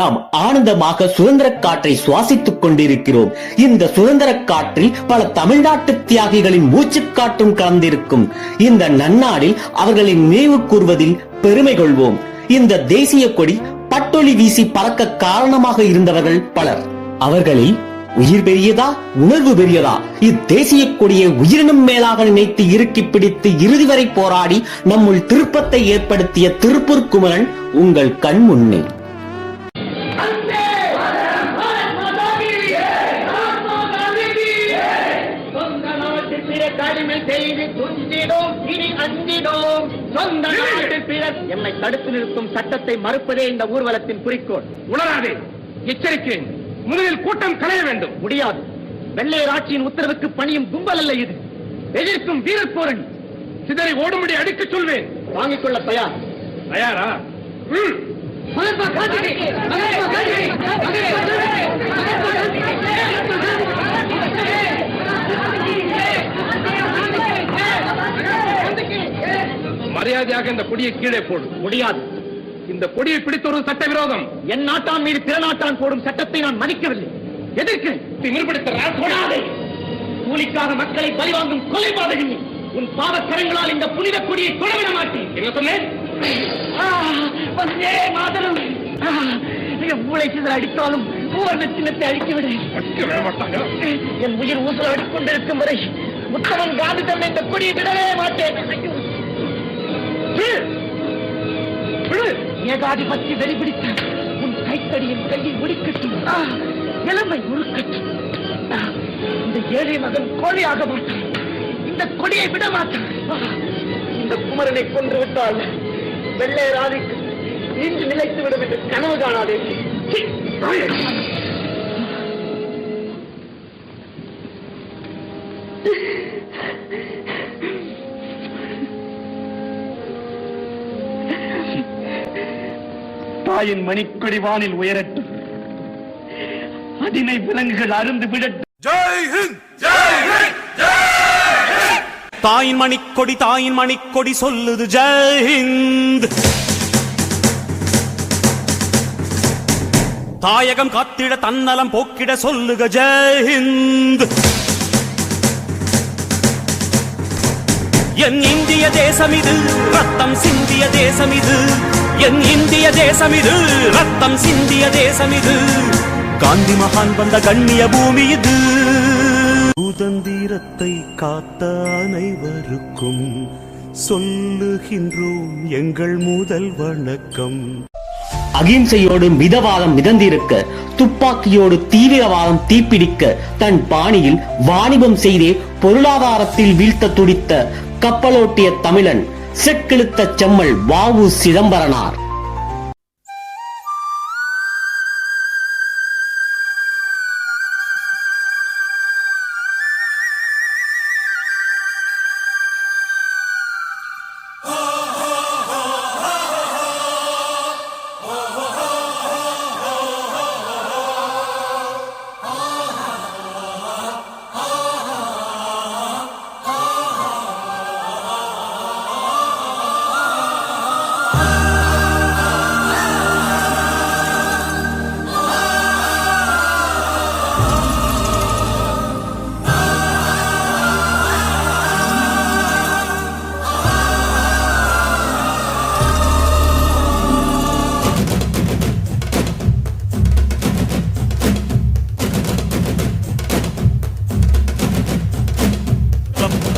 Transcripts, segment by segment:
நாம் ஆனந்தமாக சுதந்திர காற்றை சுவாசித்துக் கொண்டிருக்கிறோம். இந்த சுதந்திர காற்றில் பல தமிழ்நாட்டு தியாகிகளின் மூச்சு காற்றும் கலந்திருக்கும். இந்த நன்னாளில் அவர்களின் நினைவு கூர்வதில் பெருமை கொள்வோம். இந்த தேசிய கொடி பட்டொலி வீசி பறக்க காரணமாக இருந்தவர்கள் பலர். அவர்களில் உயிர் பெரியதா உணர்வு பெரியதா? இத்தேசிய கொடியை உயிரினும் மேலாக நினைத்து இறுக்கி பிடித்து இறுதி வரை போராடி நம்முள் திருப்பத்தை ஏற்படுத்திய திருப்பூர் குமரன் உங்கள் கண் முன்னே. சொந்த பிறர் என்னை தடுத்து நிறுத்தும் சட்டத்தை மறுப்பதே இந்த ஊர்வலத்தின் குறிக்கோள். உணராதே. எச்சரிக்கிறேன். முதலில் கூட்டம் களைய வேண்டும். முடியாது. வெள்ளையர் ஆட்சியின் உத்தரவுக்கு பணியும் கும்பல் அல்ல இது. எதிர்க்கும் வீரர் போரணி. சிதறி ஓடும்படி அடிக்கச் சொல்வேன். வாங்கிக் கொள்ள தயார். தயாரா? ம். மரியாதையாக இந்த கொடியை கீழே போடு. முடியாது. இந்த கொடியை பிடித்தொரு சட்டவிரோதம். என் நாட்டான் மீது பிற நாட்டான் போடும் சட்டத்தை நான் மதிக்கவில்லை. எதிர்க்கிறேன் திமிர்படுத்த கூலிக்காக மக்களை பழிவாங்கும் கொலை பாதகி உன் பாவக்கரங்களால் இந்த புனித கொடியை தொடவிட மாட்டேன். என்ன சொன்னேன்? மாதரம். மூளை சிதற அடித்தாலும் பூவர்ண சின்னத்தை அழிக்கவிடு என் உயிர் ஊசலாடி கொண்டிருக்கும் வரை உத்தமன் காந்தி தன்னை இந்த கொடியை விடவே மாட்டேன். ஏகாதிபத்தி வெறிபிடித்த உன் கைத்தடியின் கையை ஒடிக்கட்டும். நிலைமை இளமை உருக்கட்டும் இந்த ஏழை மகன் கோழியாக மாட்டான் இந்த கொடியை விட மாட்டான் இந்த குமரனை கொன்று விட்டால் வெள்ளை ராதிக்கு இன்று நிலைத்து விடும் என்று கனவு காணாதே. தாயின் மணிக்கொடி வானில் உயரட்டும். அதினை விலங்குகள் அருந்து விடட்டும். தாயின் மணிக்கொடி தாயின் மணிக்கொடி சொல்லுது ஜெயஹிந்த் தாயகம் காத்திட தன்னலம் போக்கிட சொல்லுக ஜெயஹிந்த் என் இந்திய தேசம் இது ரத்தம் சிந்திய தேசம் இது. என் இந்திய தேசம் இது. ரத்தம் சிந்திய தேசம் இது. காந்தி மகான் வந்த கண்ணிய பூமி இது. சுதந்திரத்தை காத்த அனைவருக்கும் சொல்லுகின்றோம் எங்கள் முதல் வணக்கம். அகிம்சையோடு மிதவாதம் மிதந்திருக்க துப்பாக்கியோடு தீவிரவாதம் தீப்பிடிக்க தன் பாணியில் வாணிபம் செய்தே பொருளாதாரத்தில் வீழ்த்த துடித்த கப்பலோட்டிய தமிழன் செக்கிழுத்த செம்மல் வாவு சிதம்பரனார்.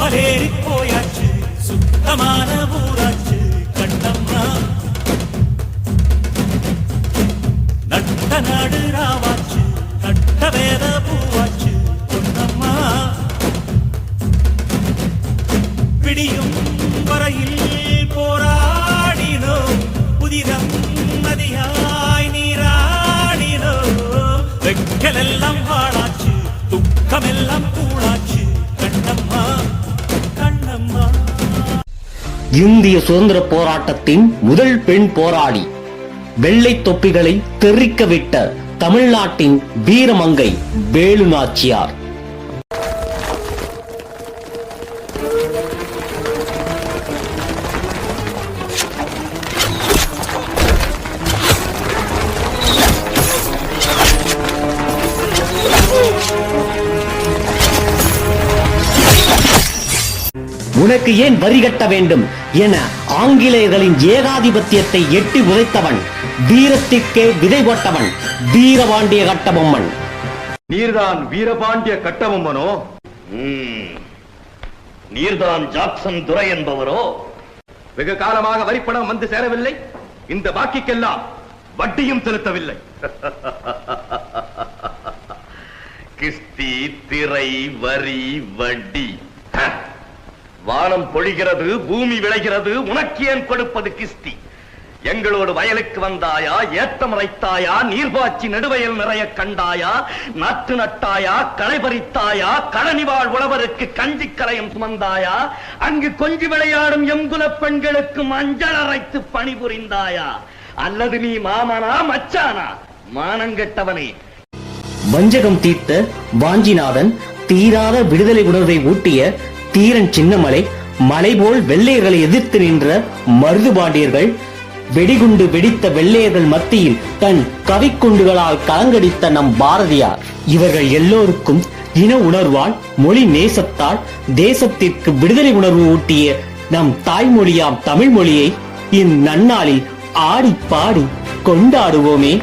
கப்பலேறி போயாச்சு சுத்தமான ஊராச்சு கண்டம்மா நட்ட நாடு ராவாச்சு நட்ட வேத பூவாச்சு பொன்னம்மா. பிடியும் வரையில் போராடினோ புதிதம் நதியாய் நீராடினோ வெக்கலெல்லாம் வாழாச்சு துக்கமெல்லாம் கூழாச்சு. இந்திய சுதந்திர போராட்டத்தின் முதல் பெண் போராளி. வெள்ளை தொப்பிகளை தெறிக்க விட்ட தமிழ்நாட்டின் வீரமங்கை வேலு உனக்கு ஏன் வரி கட்ட வேண்டும் என ஆங்கிலேயர்களின் ஏகாதிபத்தியத்தை எட்டி உதைத்தவன் வீரத்திற்கே விதை போட்டவன் வீரபாண்டிய கட்டபொம்மன். நீர்தான் வீரபாண்டிய கட்டபொம்மனோ? நீர்தான் ஜாக்சன் துரை என்பவரோ? வெகு காலமாக வரிப்பணம் வந்து சேரவில்லை. இந்த பாக்கிக்கெல்லாம் வட்டியும் செலுத்தவில்லை. கிஸ்தி திரை வரி வட்டி! வானம் பொழிகிறது பூமி விளைகிறது உனக்கு ஏன் கொடுப்பது கிஸ்தி? எங்களோடு வயலுக்கு வந்தாயா ஏத்தம் இறைத்தாயா நீர்பாய்ச்சி நெடுவயல் நிறைய கண்டாயா நாட்டு நட்டாயா களை பறித்தாயா கழனி வாழ் உழவருக்கு கஞ்சி கரையும் சுமந்தாயா அங்கு கொஞ்சி விளையாடும் எங்குல பெண்களுக்கு மஞ்சள் அரைத்து பணிபுரிந்தாயா? அல்லது நீ மாமனா மச்சானா? மானங்கெட்டவனே வஞ்சகம் தீர்த்த வாஞ்சிநாதன் தீராத விடுதலை உணர்வை ஊட்டிய தீரன் சின்னமலை மலை போல் வெள்ளையர்களை எதிர்த்து நின்ற மருதுபாண்டியர்கள் வெடிகுண்டு வெடித்த வெள்ளையர்கள் மத்தியில் தன் கவிக்குண்டுகளால் கலங்கடித்த நம் பாரதியார். இவர்கள் எல்லோருக்கும் இன உணர்வால் மொழி நேசத்தால் தேசத்திற்கு விடுதலை உணர்வு ஊட்டிய நம் தாய்மொழியாம் தமிழ் மொழியை இந்நன்னாளில் ஆடி பாடி கொண்டாடுவோமே.